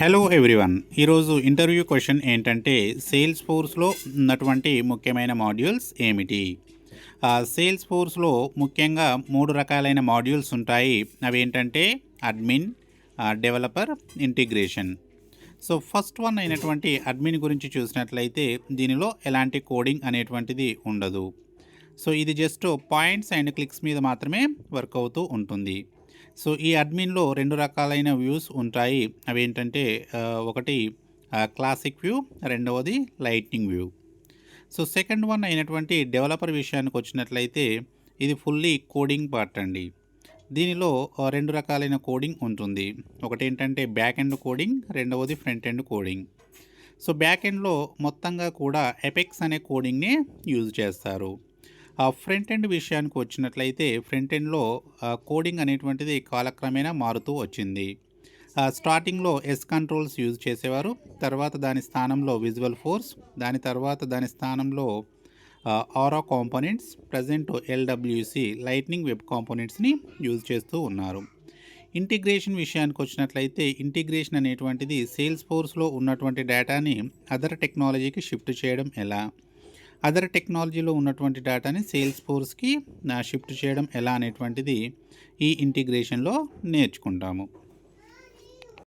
Hello everyone ఈరోజు interview question ఏంటంటే sales ఫోర్స్లో ఉన్నటువంటి ముఖ్యమైన మాడ్యూల్స్ ఏమిటి? సేల్స్ ఫోర్స్లో ముఖ్యంగా మూడు రకాలైన మాడ్యూల్స్ ఉంటాయి. అవి ఏంటంటే admin developer integration so first one అయినటువంటి అడ్మిన్ గురించి చూసినట్లయితే దీనిలో ఎలాంటి కోడింగ్ అనేటువంటిది ఉండదు. సో ఇది జస్ట్ పాయింట్స్ అండ్ క్లిక్స్ మీద మాత్రమే వర్క్ అవుతూ ఉంటుంది. సో ఈ అడ్మిన్లో రెండు రకాలైన వ్యూస్ ఉంటాయి. అవి ఏంటంటే ఒకటి క్లాసిక్ వ్యూ రెండవది lightning view. So second one అయినటువంటి డెవలపర్ విషయానికి వచ్చినట్లయితే ఇది ఫుల్లీ కోడింగ్ పార్ట్ అండి. దీనిలో రెండు రకాలైన కోడింగ్ ఉంటుంది. ఒకటి ఏంటంటే బ్యాక్ ఎండ్ కోడింగ్ రెండవది front end coding. So back ఎండ్లో మొత్తంగా కూడా ఎపెక్స్ అనే కోడింగ్ని యూజ్ చేస్తారు. ఫ్రంట్ ఎండ్ విషయానికి వచ్చినట్లయితే ఫ్రంట్ ఎండ్లో కోడింగ్ అనేటువంటిది కాలక్రమేణా మారుతూ వచ్చింది. స్టార్టింగ్లో ఎస్ కంట్రోల్స్ యూజ్ చేసేవారు తర్వాత దాని స్థానంలో విజువల్ ఫోర్స్ దాని తర్వాత దాని స్థానంలో Aura components present LWC lightning web కాంపోనెంట్స్ని use చేస్తూ ఉన్నారు. ఇంటిగ్రేషన్ విషయానికి వచ్చినట్లయితే ఇంటిగ్రేషన్ అనేటువంటిది సేల్స్ ఫోర్స్లో ఉన్నటువంటి డేటాని అదర్ టెక్నాలజీకి షిఫ్ట్ చేయడం ఎలా? అదర్ టెక్నాలజీలో ఉన్నటువంటి డేటాని సేల్స్ ఫోర్స్కి షిఫ్ట్ చేయడం ఎలా అనేటువంటిది ఈ ఇంటిగ్రేషన్లో నేర్చుకుంటాము.